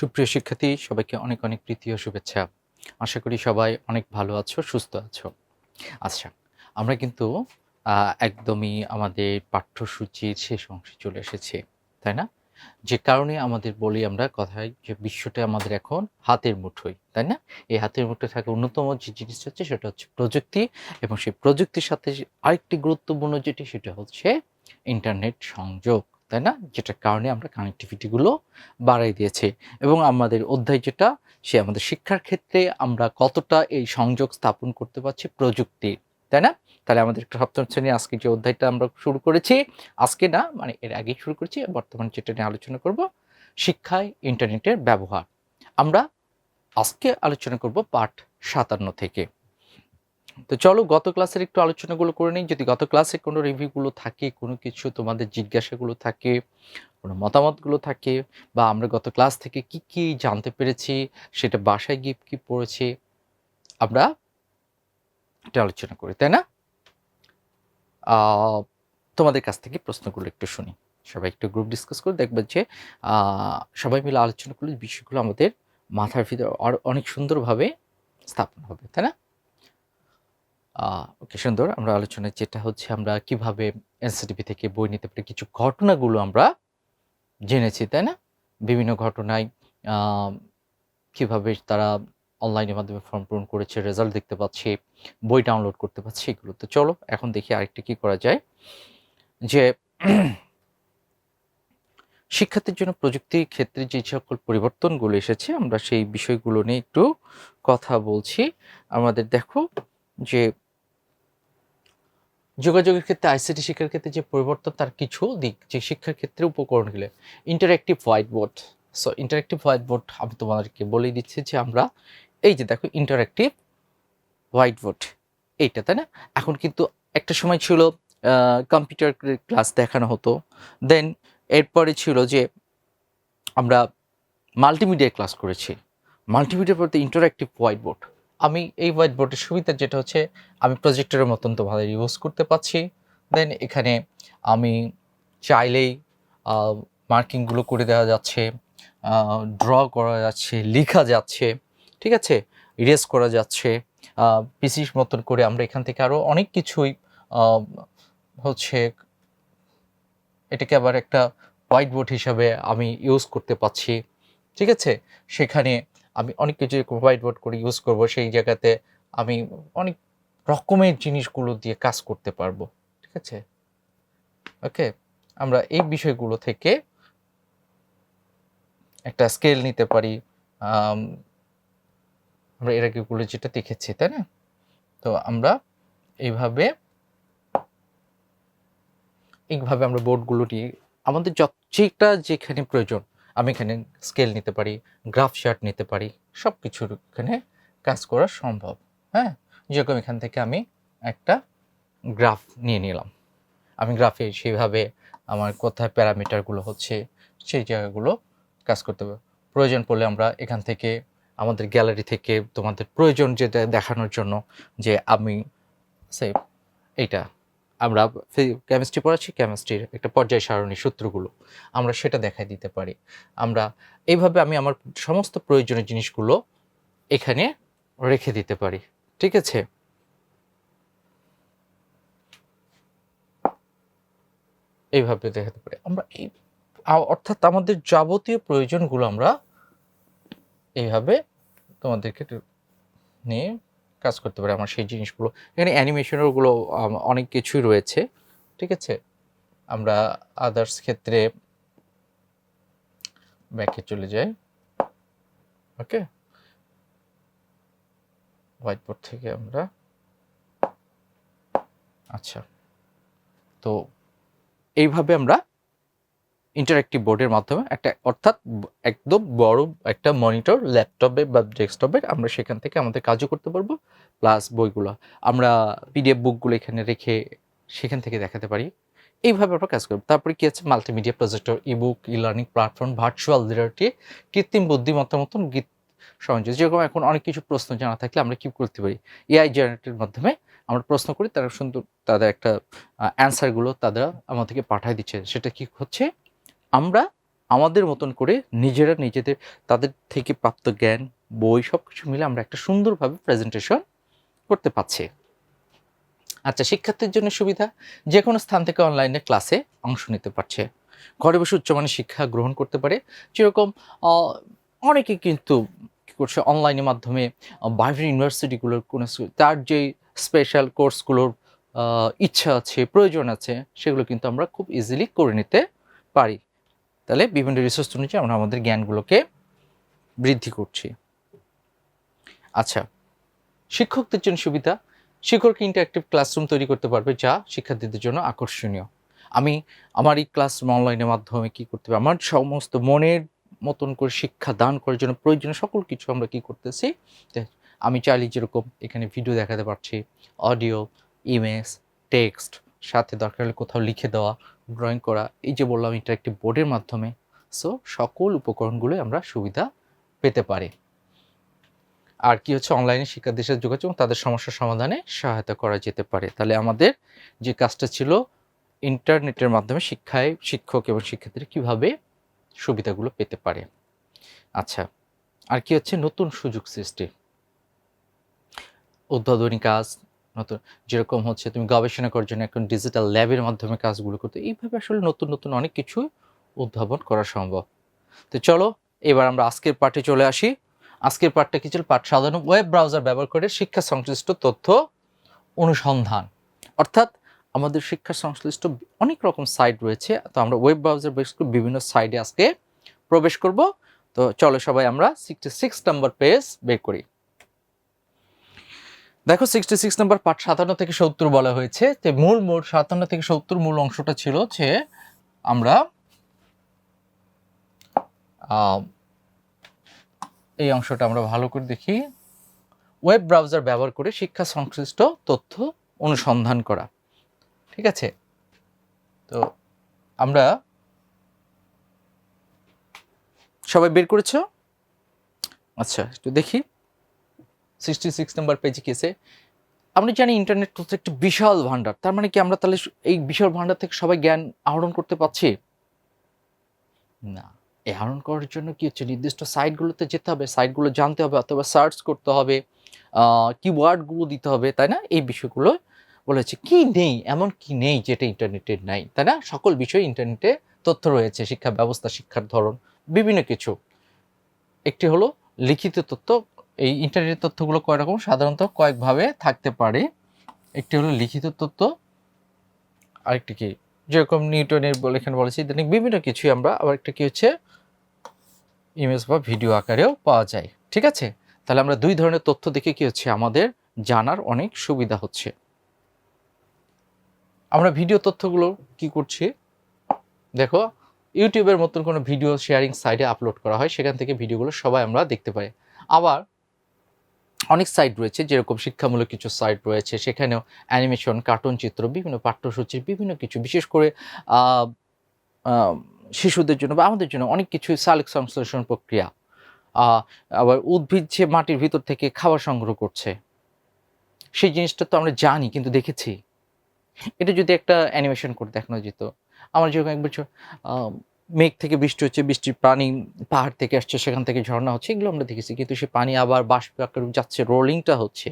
সুপ্রিয় শিক্ষার্থী, সবাইকে অনেক অনেক ও শুভেচ্ছা। আশা করি সবাই অনেক ভালো আছো, সুস্থ আছো। আচ্ছা আমরা কিন্তু একদমই আমাদের পাঠ্যসূচির শেষ অংশে চলে এসেছি, তাই না? যে কারণে আমাদের বলি আমরা কথায় যে বিশ্বটা আমাদের এখন হাতের মুঠোয়, তাই না? এই হাতের মুঠোয় থাকা অন্যতম যে জিনিসটা হচ্ছে সেটা হচ্ছে প্রযুক্তি এবং সেই প্রযুক্তির সাথে আরেকটি গুরুত্বপূর্ণ যেটি সেটা হচ্ছে ইন্টারনেট সংযোগ। তাই না? যেটার কারণে আমরা কানেক্টিভিটিগুলো বাড়াই দিয়েছে। এবং আমাদের অধ্যায় যেটা, সে আমাদের শিক্ষার ক্ষেত্রে আমরা কতটা এই সংযোগ স্থাপন করতে পারছি প্রযুক্তির, তাই না? তাহলে আমাদের সপ্তম শ্রেণি আজকে যে অধ্যায়টা আমরা শুরু করেছি, আজকে না মানে এর আগেই শুরু করেছি, বর্তমানে যেটা নিয়ে আলোচনা করব, শিক্ষায় ইন্টারনেটের ব্যবহার। আমরা আজকে আলোচনা করব পাঠ সাতান্ন থেকে। তো চলো গত ক্লাসের একটু আলোচনাগুলো করে নিই। যদি গত ক্লাসে কোনো রিভিউগুলো থাকে, কোনো কিছু তোমাদের জিজ্ঞাসাগুলো থাকে, কোনো মতামতগুলো থাকে, বা আমরা গত ক্লাস থেকে কি কি জানতে পেরেছি, সেটা বাসায় গিয়ে কি পড়েছে, আমরা এটা আলোচনা করি, তাই না? তোমাদের কাছ থেকে প্রশ্নগুলো একটু শুনি। সবাই একটু গ্রুপ ডিসকাস করে দেখবেন যে সবাই মিলে আলোচনা করলে বিষয়গুলো আমাদের মাথার ভিতরে অনেক সুন্দরভাবে স্থাপন হবে, তাই না? ওকে সুন্দর, আমরা আলোচনায় যেটা হচ্ছে আমরা কীভাবে এনসিটিভি থেকে বই নিতে পারি কিছু ঘটনাগুলো আমরা জেনেছি, তাই না? বিভিন্ন ঘটনায় কীভাবে তারা অনলাইনের মাধ্যমে ফর্ম পূরণ করেছে, রেজাল্ট দেখতে পাচ্ছি, বই ডাউনলোড করতে পারছি, এগুলো। তো চলো, এখন দেখি আরেকটা কি করা যায়। যে শিক্ষার্থীর জন্য প্রযুক্তির ক্ষেত্রে যে সকল পরিবর্তনগুলো এসেছে, আমরা সেই বিষয়গুলো নিয়ে একটু কথা বলছি। আমাদের দেখো যে যোগাযোগের ক্ষেত্রে আইসিটি শিক্ষার ক্ষেত্রে যে পরিবর্তন, তার কিছু দিক যে শিক্ষার ক্ষেত্রে উপকরণগুলো interactive white board so interactive white board আমি তোমাদেরকে বলে দিচ্ছি যে আমরা, এই যে দেখো ইন্টারেক্টিভ হোয়াইট বোর্ড এইটা, তাই না? এখন কিন্তু একটা সময় ছিল কম্পিউটার ক্লাস দেখানো হতো। দেন এরপরে ছিল যে আমরা মাল্টিমিডিয়া ক্লাস করেছি। মাল্টিমিডিয়ার বলতে ইন্টারেক্টিভ হোয়াইট বোর্ড আমি এই হোয়াইট বোর্ডের সুবিধা যেটা হচ্ছে, আমি প্রজেক্টরের মতন তো তোমাদের ইউজ করতে পারছি। দেন এখানে আমি চাইলেই মার্কিংগুলো করে দেওয়া যাচ্ছে ড্র করা যাচ্ছে, লেখা যাচ্ছে, ঠিক আছে? ইরেজ করা যাচ্ছে পিসির মতন করে আমরা এখান থেকে আরও অনেক কিছুই হচ্ছে এটাকে আবার একটা হোয়াইট বোর্ড হিসাবে আমি ইউজ করতে পারছি, ঠিক আছে? সেখানে আমি অনেক কিছু হোয়াইট বোর্ড করে ইউজ করব সেই জায়গাতে আমি অনেক রকমের জিনিসগুলো দিয়ে কাজ করতে পারব ঠিক আছে? ওকে আমরা এই বিষয়গুলো থেকে একটা স্কেল নিতে পারি আম, আমরা এর আগেগুলো যেটা দেখেছি তাই না? তো আমরা এইভাবে এইভাবে আমরা বোর্ডগুলো নিয়ে আমাদের যেটা যেখানে প্রয়োজন আমি এখানে স্কেল নিতে পারি গ্রাফ চার্ট নিতে পারি সব কিছুর এখানে কাজ করা সম্ভব হ্যাঁ? যেরকম এখান থেকে আমি একটা গ্রাফ নিয়ে নিলাম। আমি গ্রাফে সেইভাবে আমার কোথায় প্যারামিটারগুলো হচ্ছে, সেই জায়গাগুলো কাজ করতে হবে। প্রয়োজন পড়লে আমরা এখান থেকে আমাদের গ্যালারি থেকে তোমাদের প্রয়োজন যেটা দেখানোর জন্য যে আমি সে এইটা আমরা কেমিস্ট্রি পড়াচ্ছি কেমিস্ট্রির একটা পর্যায় সারণী সূত্রগুলো, আমরা সেটা দেখাই দিতে পারি। আমরা এইভাবে আমি আমার সমস্ত প্রয়োজনীয় জিনিসগুলো এখানে রেখে দিতে পারি, ঠিক আছে? এইভাবে দেখাতে পারি। আমরা এই অর্থাৎ আমাদের যাবতীয় প্রয়োজনগুলো আমরা এইভাবে তোমাদেরকে নিয়ে কাজ করতে পারি আমার সেই জিনিসগুলো। এখানে অ্যানিমেশনেরগুলো অনেক কিছুই রয়েছে, ঠিক আছে? আমরা আদার্স ক্ষেত্রে ব্যাকে চলে যাই ওকে হোয়াইট বোর্ড থেকে আমরা আচ্ছা তো এইভাবে আমরা ইন্টারেক্টিভ বোর্ডের মাধ্যমে একটা, অর্থাৎ একদম বড় একটা মনিটর ল্যাপটপে বা ডেস্কটপে আমরা সেখান থেকে আমাদের কাজও করতে পারব প্লাস বইগুলো। আমরা পিডিএফ বুকগুলো এখানে রেখে সেখান থেকে দেখাতে পারি। এইভাবে আমরা কাজ করব। তারপরে কি আছে? Multimedia projector ebook e learning platform virtual reality কৃত্রিম বুদ্ধিমত্তার মতন গীত সংযোগ যেরকম এখন অনেক কিছু প্রশ্ন জানা থাকলে আমরা কি করতে পারি। এআই জেনারেটের মাধ্যমে আমরা প্রশ্ন করি, তারা সুন্দর তাদের একটা অ্যান্সারগুলো তারা আমাদেরকে পাঠায় দিচ্ছে। সেটা কি হচ্ছে? আমরা আমাদের মতন করে নিজেরা নিজেদের, তাদের থেকে প্রাপ্ত জ্ঞান, বই সব কিছু মিলে আমরা একটা সুন্দরভাবে প্রেজেন্টেশন করতে পারছি। আচ্ছা শিক্ষার্থীর জন্য সুবিধা যে কোনো স্থান থেকে অনলাইনে ক্লাসে অংশ নিতে পারছে। ঘরে বসে উচ্চমানের শিক্ষা গ্রহণ করতে পারে। যেরকম অনেকে কিন্তু করছে অনলাইনের মাধ্যমে বাইরের ইউনিভার্সিটিগুলোর কোনো তার যে স্পেশাল কোর্সগুলোর ইচ্ছা আছে, প্রয়োজন আছে, সেগুলো কিন্তু আমরা খুব ইজিলি করে নিতে পারি। তাহলে বিভিন্ন রিসোর্স অনুযায়ী আমরা আমাদের জ্ঞানগুলোকে বৃদ্ধি করছি। আচ্ছা শিক্ষকদের জন্য সুবিধা, শিক্ষক ইন্টারেক্টিভ ক্লাসরুম তৈরি করতে পারবে যা শিক্ষার্থীদের জন্য আকর্ষণীয়। আমি আমার এই ক্লাসরুম অনলাইনের মাধ্যমে কি করতে পারি আমার সমস্ত মনের মতন করে শিক্ষা দান করার জন্য প্রয়োজনীয় সকল কিছু আমরা কি করতেছি? আমি চাইলে যেরকম এখানে ভিডিও দেখাতে পারছি অডিও ইমেজ টেক্সট সাথে দরকার হলে কোথাও লিখে দেওয়া ড্রয়িং করা, এই যে বললাম ইন্টারেক্টিভ বোর্ডের মাধ্যমে সো সকল উপকরণগুলো আমরা সুবিধা পেতে পারি। আর কি হচ্ছে অনলাইনে শিক্ষার্থীদের সাথে যোগাযোগ তাদের সমস্যার সমাধানে সহায়তা করা যেতে পারে। তাহলে আমাদের যে কাজটা ছিল ইন্টারনেটের মাধ্যমে শিক্ষায় শিক্ষক এবং শিক্ষার্থীরা কীভাবে সুবিধাগুলো পেতে পারে। আচ্ছা আর কি হচ্ছে, নতুন সুযোগ সৃষ্টি। উদ্ভাবনী কাজ নতুন, যেরকম হচ্ছে তুমি গবেষণা করার জন্য এখন ডিজিটাল ল্যাবের মাধ্যমে কাজগুলো করতে, এইভাবে আসলে নতুন নতুন অনেক কিছু উদ্ভাবন করা সম্ভব। তো চলো, এবার আমরা আজকের পাঠে চলে আসি। আজকের পাঠটা কি ছিল? পাঠ সাধারণ ওয়েব ব্রাউজার ব্যবহার করে শিক্ষা সংশ্লিষ্ট তথ্য অনুসন্ধান। অর্থাৎ আমাদের শিক্ষা সংশ্লিষ্ট অনেক রকম সাইট রয়েছে, তো আমরা ওয়েব ব্রাউজার বেস করে বিভিন্ন সাইটে আজকে প্রবেশ করব। তো চলো সবাই আমরা সিক্সটি সিক্স নাম্বার পেজ বের করি। দেখো সিক্সটি সিক্স নাম্বার পাঠ সাতান্ন থেকে সত্তর বলা হয়েছে। যে মূল মূল সাতান্ন থেকে সত্তর মূল অংশটা ছিল যে আমরা এই অংশটা আমরা ভালো করে দেখি। ওয়েব ব্রাউজার ব্যবহার করে শিক্ষা সংশ্লিষ্ট তথ্য অনুসন্ধান করা। ঠিক আছে? তো আমরা সবাই বের করেছ? আচ্ছা একটু দেখি। সিক্সটি সিক্স নাম্বার পেজে কেসে আমরা জানি ইন্টারনেট তথ্য একটি বিশাল ভান্ডার তার মানে কি আমরা তাহলে এই বিশাল ভান্ডার থেকে সবাই জ্ঞান আহরণ করতে পারছি? না। এই আহরণ করার জন্য কি হচ্ছে? নির্দিষ্ট সাইটগুলোতে যেতে হবে সাইটগুলো জানতে হবে, অথবা সার্চ করতে হবে কিওয়ার্ডগুলো দিতে হবে, তাই না? এই বিষয়গুলো বলেছে কি নেই? এমন কি নেই যেটা ইন্টারনেটে নাই, তাই না? সকল বিষয় ইন্টারনেটে তথ্য রয়েছে, শিক্ষা ব্যবস্থা, শিক্ষার ধরন, বিভিন্ন কিছু। একটি হলো লিখিত তথ্য এই ইন্টারনেটের তথ্যগুলো কয় রকম সাধারণত কয়েকভাবে থাকতে পারে। একটি হলো লিখিত তথ্য, আরেকটি কি? যেরকম নিউটনের বলে এখানে বলেছি, ইদানিং বিভিন্ন কিছুই আমরা, আবার একটা কি হচ্ছে? ইমেজ বা ভিডিও আকারেও পাওয়া যায়। ঠিক আছে? তাহলে আমরা দুই ধরনের তথ্য দেখে কি হচ্ছে? আমাদের জানার অনেক সুবিধা হচ্ছে। আমরা ভিডিও তথ্যগুলো কি করছি? দেখো ইউটিউবের মতন কোনো ভিডিও শেয়ারিং সাইটে আপলোড করা হয়, সেখান থেকে ভিডিওগুলো সবাই আমরা দেখতে পাই। আবার অনেক সাইট রয়েছে, যেরকম শিক্ষামূলক কিছু সাইট রয়েছে, সেখানেও অ্যানিমেশন কার্টুন চিত্র, বিভিন্ন পাঠ্যসূচির বিভিন্ন কিছু, বিশেষ করে শিশুদের জন্য বা আমাদের জন্য অনেক কিছু সালিক সংশ্লেষণ প্রক্রিয়া। আবার উদ্ভিদ যে মাটির ভিতর থেকে খাবার সংগ্রহ করছে, সেই জিনিসটা তো আমরা জানি কিন্তু দেখেছি। এটা যদি একটা অ্যানিমেশন করে দেখানো যেত, আমার যেরকম এক বছর মেঘ থেকে বৃষ্টি হচ্ছে, বৃষ্টির পানি পাহাড় থেকে আসছে, সেখান থেকে ঝর্ণা হচ্ছে, এগুলো আমরা দেখেছি। কিন্তু সে পানি আবার বাষ্প যাচ্ছে, রোলিংটা হচ্ছে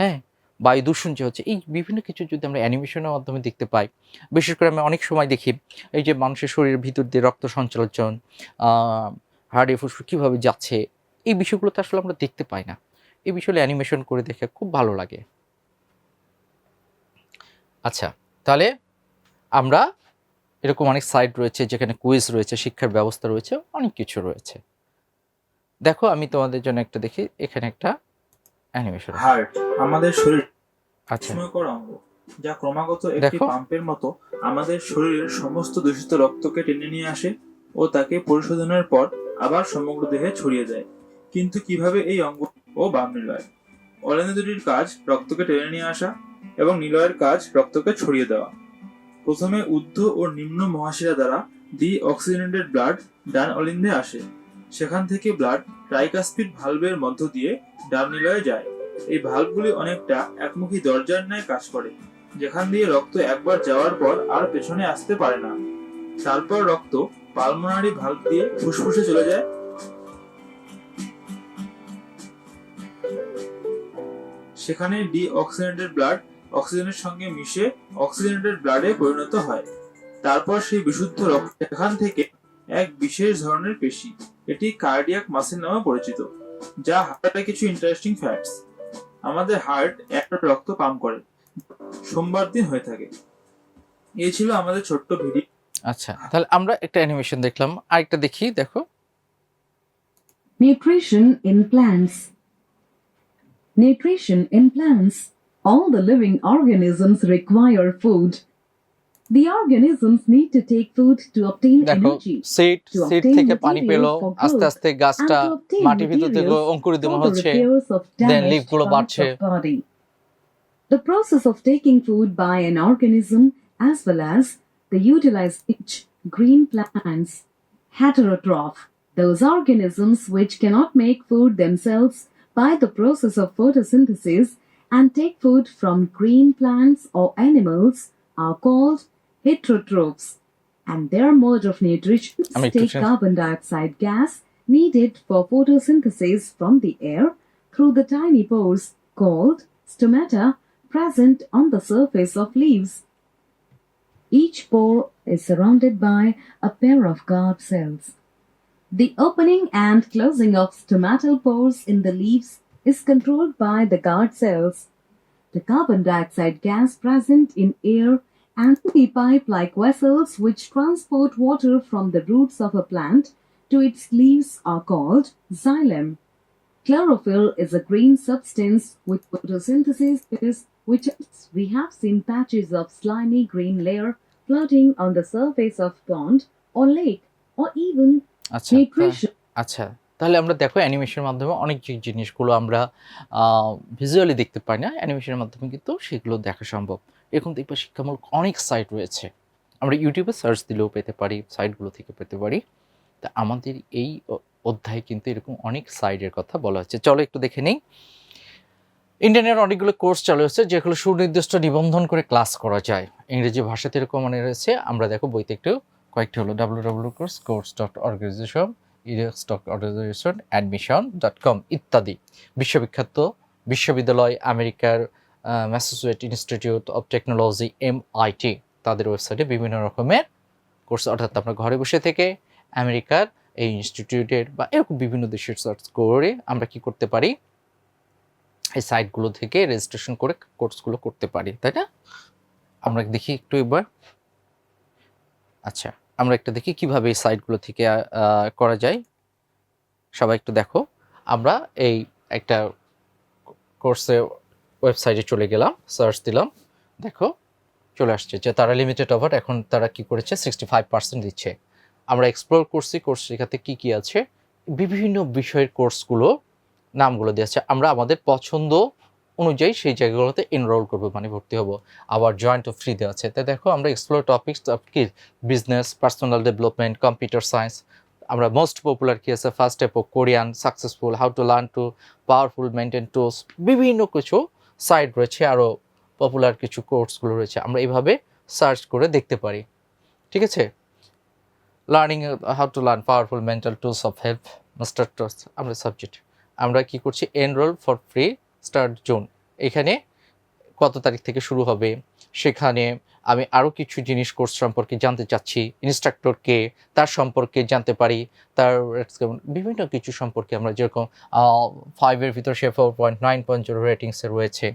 হ্যাঁ? বায়ু দূষণ যে হচ্ছে, এই বিভিন্ন কিছু যদি আমরা অ্যানিমেশনের মাধ্যমে দেখতে পাই, বিশেষ করে আমি অনেক সময় দেখি, এই যে মানুষের শরীরের ভিতর দিয়ে রক্ত সঞ্চালন হাড়ে ফুসফুস কীভাবে যাচ্ছে, এই বিষয়গুলো তো আসলে আমরা দেখতে পাই না। এই বিষয়ে অ্যানিমেশন করে দেখে খুব ভালো লাগে। আচ্ছা তাহলে আমরা এরকম অনেক সাইট রয়েছে যেখানে কুইজ রয়েছে শিক্ষার ব্যবস্থা রয়েছে অনেক কিছু রয়েছে। দেখো আমি তোমাদের জন্য একটা দেখি এখানে একটা অ্যানিমেশন হার্ট আমাদের শরীর। আচ্ছা। যা ক্রমাগত একটি। পাম্পের মতো আমাদের শরীরের সমস্ত দূষিত রক্তকে টেনে নিয়ে আসে ও তাকে পরিশোধনের পর আবার সমগ্র দেহে ছড়িয়ে দেয়। কিন্তু কীভাবে এই অঙ্গ ও বাম নিলয় অলেন্দ্র দুটির কাজ রক্তকে টেনে নিয়ে আসা এবং নিলয়ের কাজ রক্তকে ছড়িয়ে দেওয়া। প্রথমে ঊর্ধ্ব ও নিম্ন মহাশিরা দ্বারা ডি অক্সিজেনেটেড ব্লাড ডান অলিন্দে আসে। সেখান থেকে ব্লাড ট্রাইকাস্পিড ভালভের মধ্য দিয়ে ডান নিলয়ে যায়। এই ভালভগুলি অনেকটা একমুখী দরজার ন্যায় কাজ করে, যেখান দিয়ে রক্ত একবার যাওয়ার পর আর পেছনে আসতে পারে না। তারপর রক্ত পালমোনারি ভাল্ব দিয়ে ফুসফুসে চলে যায়। সেখানে ডি অক্সিজেনেটেড ব্লাড অক্সিজেনের সঙ্গে মিশে অক্সিজেনেটেড ব্লাডে পরিণত হয়। তারপর সেই বিশুদ্ধ রক্ত এখান থেকে এক বিশেষ ধরনের পেশি এটি কার্ডিয়াক মাসেল নামে পরিচিত যা হার্টে কিছু ইন্টারেস্টিং ফ্যাক্টস আমাদের হার্ট একটা রক্ত পাম্প করে সোমবার দিন হয়ে থাকে। এই ছিল আমাদের ছোট্ট ভিডিও আচ্ছা তাহলে আমরা একটা অ্যানিমেশন দেখলাম। আরেকটা দেখি দেখো। Nutrition in plants. Nutrition in plants. All the living organisms require food. The organisms need to take food to obtain দেখো energy seed to seed obtain থেকে পানি material পেলো for আস্তে growth আস্তে and গাছটা to obtain মাটির ভিতর থেকে materials অঙ্কুরিত for the হচ্ছে repairs of then damaged leaf গুলো parts বাড়ছে of body. The process of taking food by an organism as well as the utilization green plants heterotroph those organisms which cannot make food themselves by the process of photosynthesis and take food from green plants or animals are called heterotrophs and their mode of nutrition I mean, take carbon dioxide gas needed for photosynthesis from the air through the tiny pores called stomata present on the surface of leaves. Each pore is surrounded by a pair of guard cells. The opening and closing of stomatal pores in the leaves is controlled by the guard cells. The carbon dioxide gas present in air and the pipe-like vessels which transport water from the roots of a plant to its leaves are called xylem. Chlorophyll is a green substance with photosynthesis is which is- we have seen patches of slimy green layer floating on the surface of pond or lake or even আচ্ছা তা- nutrition আচ্ছা তাহলে আমরা দেখো অ্যানিমেশনের মাধ্যমে অনেক জিনিসগুলো আমরা ভিজুয়ালি দেখতে পাই না। অ্যানিমেশনের মাধ্যমে কিন্তু সেগুলো দেখা সম্ভব। এরকম দেখবে শিক্ষামূলক অনেক সাইট রয়েছে। আমরা ইউটিউবে সার্চ দিলেও পেতে পারি সাইটগুলো থেকে পেতে পারি। তা আমাদের এই অধ্যায়ে কিন্তু এরকম অনেক সাইডের কথা বলা হচ্ছে। চলো একটু দেখে নেই। ইন্টারনেট অনেকগুলো কোর্স চালু হচ্ছে যেগুলো সুনির্দিষ্ট নিবন্ধন করে ক্লাস করা যায়। ইংরেজি ভাষাতে এরকম মানে রয়েছে। আমরা দেখো বইতে একটু কয়েকটি হলো W W course course dot organization ইরেক্স organisation admission dot com ইত্যাদি। বিশ্ববিখ্যাত বিশ্ববিদ্যালয়, আমেরিকার Massachusetts institute of technology MIT তাদের ওয়েবসাইটে বিভিন্ন রকমের কোর্স অর্থাৎ আমরা ঘরে বসে থেকে আমেরিকার এই ইনস্টিটিউটের বা এরকম বিভিন্ন দেশের সার্চ করে আমরা কি করতে পারি? এই সাইটগুলো থেকে রেজিস্ট্রেশন করে কোর্সগুলো করতে পারি, তাই না? আমরা দেখি একটু এবার আচ্ছা। আমরা একটা দেখি কীভাবে এই সাইটগুলো থেকে করা যায়। সবাই একটু দেখো। আমরা এই একটা কোর্সে ওয়েবসাইটে চলে গেলাম সার্চ দিলাম। দেখো, চলে আসছে যে তারা লিমিটেড অফার এখন তারা কি করেছে? সিক্সটি ফাইভ পার্সেন্ট দিচ্ছে। আমরা এক্সপ্লোর করছি কোর্স শেখাতে কী কী আছে? বিভিন্ন বিষয়ের কোর্সগুলো নামগুলো দিয়েছে আমরা আমাদের পছন্দ অনুযায়ী সেই জায়গাগুলোতে এনরোল করব মানে ভর্তি হব। আবার জয়েন্ট ফ্রি দেওয়া আছে। তাই দেখো, আমরা এক্সপ্লোর টপিক্স কি? Business personal development computer science আমরা মোস্ট পপুলার কি আছে? First step Korean successful how to learn to powerful mental tools বিভিন্ন কিছু সাইট রয়েছে আরও পপুলার কিছু কোর্সগুলো রয়েছে। আমরা এইভাবে সার্চ করে দেখতে পারি। ঠিক আছে? Learning how to learn powerful mental tools of help master tools আমরা সাবজেক্ট আমরা কি করছি? Enroll for free start June. এখানে কত তারিখ থেকে শুরু হবে? সেখানে আমি আরও কিছু জিনিস কোর্স সম্পর্কে জানতে চাচ্ছি। ইনস্ট্রাক্টর কে তার সম্পর্কে জানতে পারি। তার বিভিন্ন কিছু সম্পর্কে আমরা যেরকম ফাইভের ভিতর সে four point nine point zero রেটিংসে রয়েছে।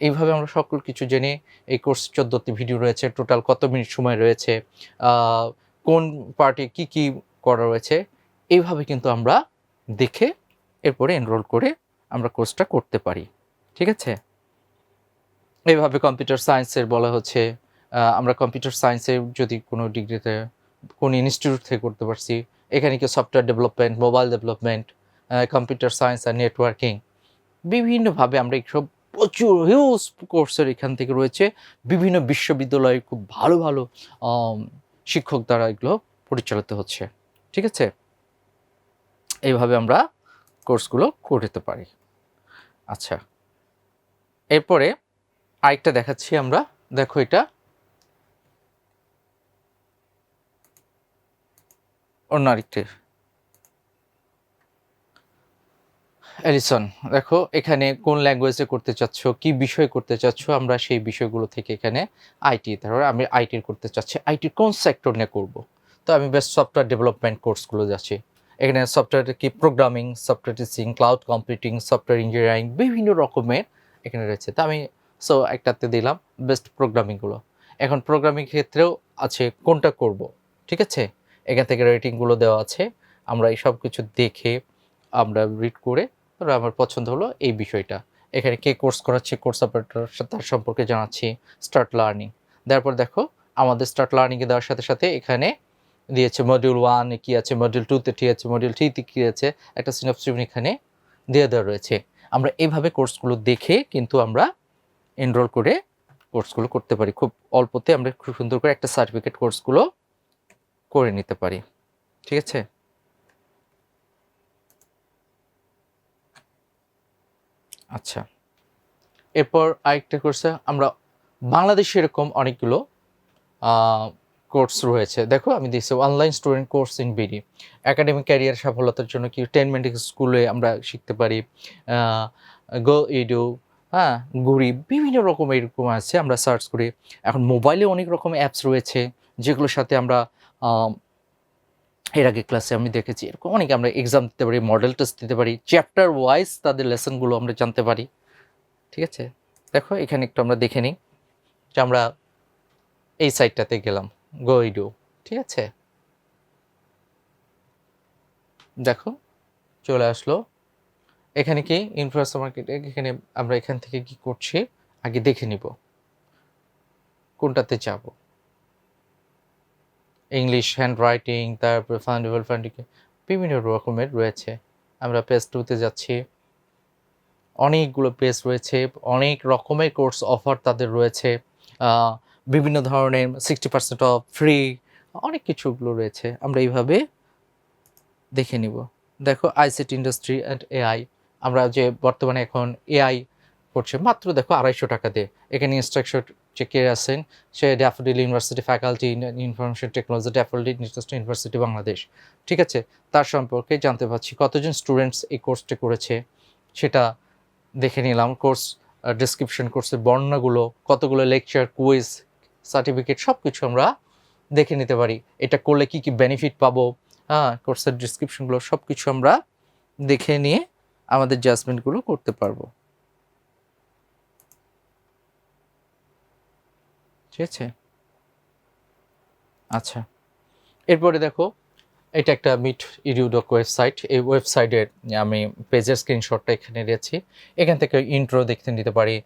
এইভাবে আমরা সকল কিছু জেনে এই কোর্স চোদ্দোটি ভিডিও রয়েছে। টোটাল কত মিনিট সময় রয়েছে? কোন পার্টে কি কি করা রয়েছে? এইভাবে কিন্তু আমরা দেখে এরপরে এনরোল করে আমরা কোর্সটা করতে পারি, ঠিক আছে? এইভাবে কম্পিউটার সায়েন্সের বলা হচ্ছে আমরা কম্পিউটার সায়েন্সের যদি কোনো ডিগ্রিতে, কোন ইনস্টিটিউট থেকে করতে পারছি, এখানে কি software development, mobile development computer science আর নেটওয়ার্কিং, বিভিন্নভাবে আমরা এইসব প্রচুর হিউজ কোর্সের এখান থেকে রয়েছে, বিভিন্ন বিশ্ববিদ্যালয়ে খুব ভালো ভালো শিক্ষক দ্বারা এগুলো পরিচালিত হচ্ছে, ঠিক আছে? এইভাবে আমরা কোর্সগুলো করতে পারি। আচ্ছা। এরপরে আরেকটা দেখাচ্ছি আমরা। দেখো এটা। অন্য আরেকটি এলিসন দেখো এখানে কোন ল্যাঙ্গুয়েজে করতে চাচ্ছ, কি বিষয় করতে চাচ্ছ, আমরা সেই বিষয়গুলো থেকে এখানে আইটি তারপরে আমি আইটির করতে চাচ্ছি। আইটির কোন সেক্টর নিয়ে করব? তো আমি বেস্ট সফটওয়্যার ডেভেলপমেন্ট কোর্সগুলো যাচ্ছি। এখানে সফটওয়্যার কি? Programming software teaching cloud computing software engineering বিভিন্ন রকমের এখানে রয়েছে। তা আমি সো একটাতে দিলাম বেস্ট প্রোগ্রামিংগুলো এখন প্রোগ্রামিং ক্ষেত্রেও আছে কোনটা করব, ঠিক আছে? এখান থেকে রেটিংগুলো দেওয়া আছে। আমরা এই সব কিছু দেখে আমরা রিড করে তারপরে আমার পছন্দ হলো এই বিষয়টা। এখানে কে কোর্স করাচ্ছে কোর্স অপারেটর তার সম্পর্কে জানাচ্ছি স্টার্ট লার্নিং তারপর দেখো, আমাদের স্টার্ট লার্নিংয়ে দেওয়ার সাথে সাথে এখানে দিয়েছে মডিউল ওয়ানে কী আছে মডিউল টুতে কী আছে মডিউল থ্রিতে কী আছে, একটা সিনপস্ট্রিম এখানে দিয়ে দেওয়া রয়েছে। আমরা এইভাবে কোর্সগুলো দেখে কিন্তু আমরা এনরোল করে কোর্সগুলো করতে পারি। খুব অল্পতে আমরা খুব সুন্দর করে একটা সার্টিফিকেট কোর্সগুলো করে নিতে পারি। ঠিক আছে? আচ্ছা। এরপর আরেকটা কোর্সে আমরা বাংলাদেশে এরকম অনেকগুলো কোর্স রয়েছে। দেখো, আমি দেখছি online student course in BD academic career সফলতার জন্য কি টেন মিনিট স্কুলে আমরা শিখতে পারি? গো ইডু হ্যাঁ গুড়ি বিভিন্ন রকম এরকম আছে আমরা সার্চ করি। এখন মোবাইলে অনেক রকম অ্যাপস রয়েছে, যেগুলোর সাথে আমরা এর আগে ক্লাসে আমি দেখেছি, এরকম অনেক আমরা এক্সাম দিতে পারি মডেল টেস্ট দিতে পারি চ্যাপ্টার ওয়াইজ তাদের লেসনগুলো আমরা জানতে পারি। ঠিক আছে? দেখো, এখানে একটু আমরা দেখে নিই যে আমরা এই সাইটটাতে গেলাম। গোইডো ঠিক আছে? দেখো চলে আসলো। এখানে কি? ইনফ্লুয়েন্সার মার্কেটিং এখানে আমরা এখান থেকে কি করছি? আগে দেখে নিব। কোনটাতে যাব? ইংলিশ হ্যান্ড রাইটিং তারপরে ফান্ডেবল ফান্ডিং বিভিন্ন রকমের রয়েছে। আমরা পেজ টুতে যাচ্ছি। অনেকগুলো পেজ রয়েছে অনেক রকমের কোর্স অফার তাদের রয়েছে। আহ, বিভিন্ন ধরনের সিক্সটি পার্সেন্ট অফ ফ্রি অনেক কিছুগুলো রয়েছে। আমরা এইভাবে দেখে নিব। দেখো আইসিটি ইন্ডাস্ট্রি অ্যান্ড এআই আমরা যে বর্তমানে এখন এআই করছে, মাত্র দেখো আড়াইশো টাকা দিয়ে। এখানে ইনস্ট্রাকশন যে কে আছেন, সে Daffodil university faculty information technology Daffodil international university Bangladesh ঠিক আছে? তার সম্পর্কে জানতে পারছি, কতজন স্টুডেন্টস এই কোর্সটি করেছে, সেটা দেখে নিলাম। কোর্স ডিসক্রিপশন কোর্সের বর্ণনাগুলো, কতগুলো লেকচার কুইজ সার্টিফিকেট সব কিছু আমরা দেখে নিতে পারি। এটা করলে কি কি বেনিফিট পাবো? হ্যাঁ কোর্সের ডিসক্রিপশনগুলো সব কিছু আমরা দেখে নিয়ে আমাদের জাজমেন্টগুলো করতে পারব। ঠিক আছে? আচ্ছা। এরপরে দেখো এটা একটা মিট ইডিউডক ওয়েবসাইট এই ওয়েবসাইটের আমি পেজের স্ক্রিনশটটা এখানে দিয়েছি। এখান থেকে ইন্ট্রো দেখতে নিতে পারি।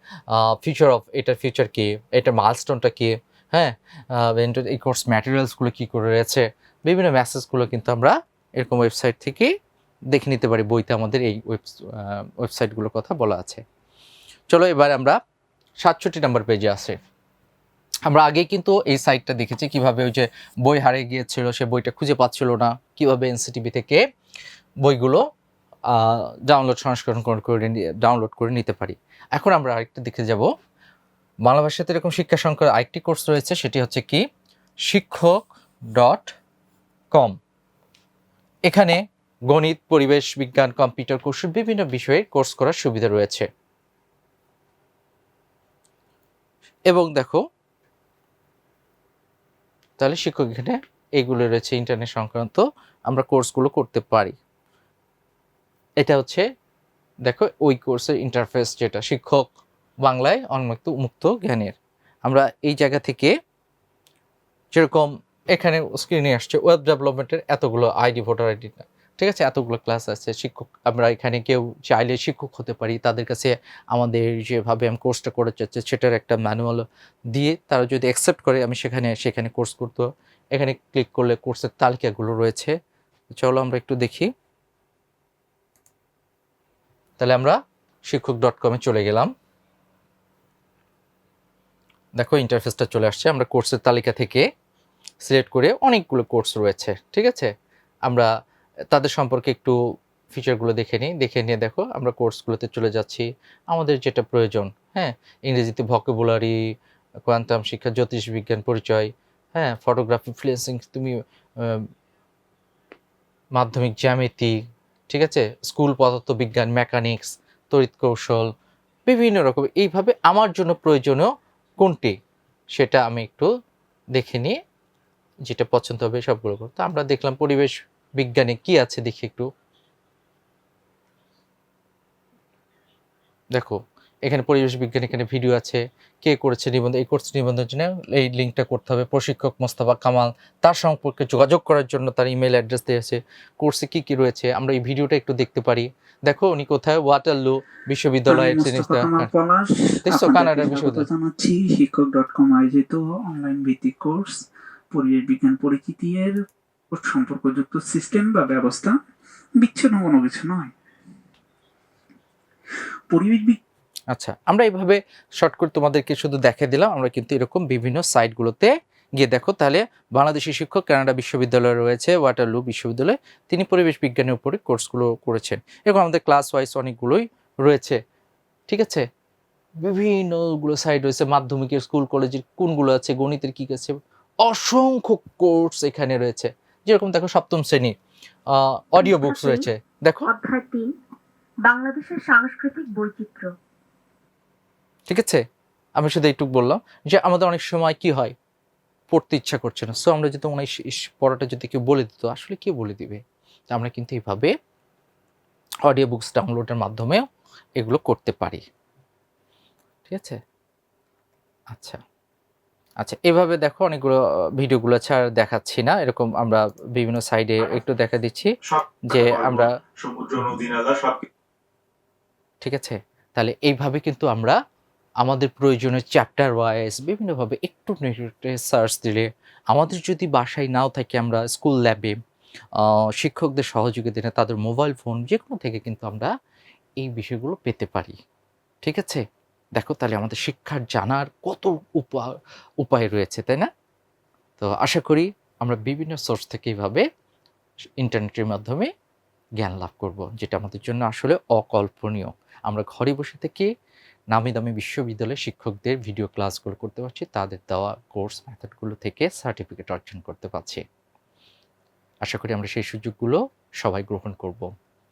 ফিউচার অফ এটার ফিউচার কি? এটার মাইলস্টোনটা কি? হ্যাঁ? এই কোর্স ম্যাটেরিয়ালসগুলো কী করে রয়েছে? বিভিন্ন মেসেজগুলো কিন্তু আমরা এরকম ওয়েবসাইট থেকে দেখে নিতে পারি। বইতে আমাদের এই ওয়েব ওয়েবসাইটগুলোর কথা বলা আছে। চলো এবার আমরা সাতষট্টি নম্বর পেজে আছে আমরা আগে কিন্তু এই সাইটটা দেখেছি কীভাবে ওই যে বই হারিয়ে গিয়েছিল, সে বইটা খুঁজে পাচ্ছিল না, কীভাবে এনসিটিভি থেকে বইগুলো ডাউনলোড সংস্করণ করে- ডাউনলোড করে নিতে পারি। এখন আমরা আরেকটা দিকে যাব। বাংলা ভাষাতে এরকম শিক্ষা সংখ্যার আরেকটি কোর্স রয়েছে, সেটি হচ্ছে কি? শিক্ষক ডট কম। এখানে গণিত, পরিবেশ বিজ্ঞান, কম্পিউটার কৌশল বিভিন্ন বিষয়ে কোর্স করার সুবিধা রয়েছে। এবং দেখো তাহলে শিক্ষক এখানে এইগুলো রয়েছে ইন্টারনেট সংক্রান্ত আমরা কোর্সগুলো করতে পারি। এটা হচ্ছে, দেখো, ওই কোর্সের ইন্টারফেস যেটা শিক্ষক বাংলায় উন্মুক্ত মুক্ত জ্ঞানের। আমরা এই জায়গা থেকে যেরকম এখানে স্ক্রিনে আসছে ওয়েব ডেভেলপমেন্টের এতগুলো আইডি ভোটার আইডি ঠিক আছে? এতগুলো ক্লাস আছে, শিক্ষক, আমরা এখানে কেউ চাইলে শিক্ষক হতে পারি। তাদের কাছে আমাদের যেভাবে আমি কোর্সটা করে যাচ্ছে, সেটার একটা ম্যানুয়াল দিয়ে তারা যদি অ্যাকসেপ্ট করে, আমি সেখানে সেখানে কোর্স করতে এখানে ক্লিক করলে কোর্সের তালিকাগুলো রয়েছে। চলো আমরা একটু দেখি। তাহলে আমরা শিক্ষক ডট কমে চলে গেলাম। দেখো ইন্টারফেসটা চলে আসছে। আমরা কোর্সের তালিকা থেকে সিলেক্ট করে অনেকগুলো কোর্স রয়েছে, ঠিক আছে? আমরা তাদের সম্পর্কে একটু ফিচারগুলো দেখে নিই। দেখে নিয়ে দেখো, আমরা কোর্সগুলোতে চলে যাচ্ছি। আমাদের যেটা প্রয়োজন হ্যাঁ? ইংরেজিতে ভকেবুলারি কোয়ান্টাম শিক্ষা, জ্যোতিষ বিজ্ঞান, পরিচয় হ্যাঁ? ফটোগ্রাফি ফ্রিল্যান্সিং তুমি মাধ্যমিক, জ্যামিতি, ঠিক আছে? স্কুল পদার্থবিজ্ঞান মেকানিক্স তড়িৎ কৌশল, বিভিন্ন রকম। এইভাবে আমার জন্য প্রয়োজনীয় কোনটি, সেটা আমি একটু দেখে নিয়ে যেটা পছন্দ হবে সবগুলো করতো আমরা দেখলাম পরিবেশ বিজ্ঞানে কি আছে দেখি একটু। দেখো এখানে পরিবেশ বিজ্ঞান এখানে ভিডিও আছে। কে করেছে নিবন্ধন এই কোর্স নিবন্ধনের জন্য এই লিঙ্কটা করতে হবে। প্রশিক্ষক মোস্তাফা কামাল তার সম্পর্কে যোগাযোগ করার জন্য তার ইমেল অ্যাড্রেস দিয়েছে কোর্সে কি কি রয়েছে আমরা এই ভিডিওটা একটু দেখতে পারি। দেখো উনি কোথায়? ওয়াটারলু বিশ্ববিদ্যালয়ের আমি জিনিসটা দেখছ আপনাদেরকে বিশ্ববিদ্যালয়। জানাচ্ছি শিক্ষক ডট কম আয়োজিত অনলাইন ভিত্তিক কোর্স পরিবেশ বিজ্ঞান পরিচিতি এর সম্পর্কযুক্ত সিস্টেম বা ব্যবস্থা বিচ্ছিন্ন কোনো কিছু নয়। পরিবেশ আচ্ছা আমরা এইভাবে শর্ট করে তোমাদেরকে শুধু দেখে দিলাম, আমরা কিন্তু এরকম বিভিন্ন সাইটগুলোতে গিয়ে দেখো। তাহলে বাংলাদেশি শিক্ষক কানাডা বিশ্ববিদ্যালয় রয়েছে ওয়াটারলু বিশ্ববিদ্যালয়। তিনি পরিবেশ বিজ্ঞানের উপরে কোর্সগুলো করেছেন। এরকম আমাদের ক্লাস ওয়াইজ অনেকগুলোই রয়েছে। ঠিক আছে? বিভিন্নগুলো সাইট রয়েছে, মাধ্যমিকের স্কুল কলেজের কোনগুলো আছে, গণিতের কি আছে? অসংখ্য কোর্স এখানে রয়েছে। যেরকম দেখো সপ্তম শ্রেণি অডিও বুকস রয়েছে দেখো। অধ্যায় তিন বাংলাদেশের সাংস্কৃতিক বৈচিত্র্য। ঠিক আছে? আমি শুধু এইটুকু বললাম যে আমাদের অনেক সময় কি হয়? পড়তে ইচ্ছা করছে না। সো আমরা যদি মনে পড়াটা যদি কেউ বলে দিত আসলে কে বলে দিবে? তা আমরা কিন্তু এইভাবে অডিও বুকস ডাউনলোডের মাধ্যমেও এগুলো করতে পারি। ঠিক আছে? আচ্ছা। আচ্ছা এভাবে দেখো অনেকগুলো ভিডিওগুলো আছে আর দেখাচ্ছি না। এরকম আমরা বিভিন্ন সাইডে একটু দেখা দিচ্ছি যে আমরা ঠিক আছে? তাহলে এইভাবে কিন্তু আমরা আমাদের প্রয়োজনীয় চ্যাপ্টার ওয়াইজ বিভিন্নভাবে একটু নেটে সার্চ দিলে আমাদের যদি বাসায় নাও থাকে আমরা স্কুল ল্যাবে শিক্ষকদের সহযোগী সহযোগিতা তাদের মোবাইল ফোন যে কোনো থেকে কিন্তু আমরা এই বিষয়গুলো পেতে পারি। ঠিক আছে? দেখো তাহলে আমাদের শিক্ষার জানার কত উপায় উপায় রয়েছে, তাই না? তো আশা করি আমরা বিভিন্ন সোর্স থেকে এইভাবে ইন্টারনেটের মাধ্যমে জ্ঞান লাভ করব, যেটা আমাদের জন্য আসলে অকল্পনীয়। আমরা ঘরে বসে থেকে নামি দামি বিশ্ববিদ্যালয়ের শিক্ষকদের ভিডিও ক্লাসগুলো করতে পারছি, তাদের দেওয়া কোর্স মেথডগুলো থেকে সার্টিফিকেট অর্জন করতে পারছি। আশা করি আমরা সেই সুযোগগুলো সবাই গ্রহণ করব।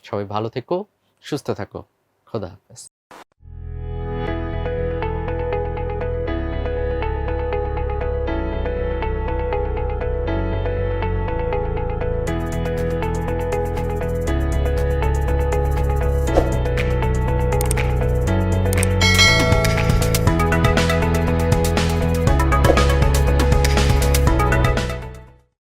সবাই ভালো থেকো, সুস্থ থাকো। খোদা হাফেজ।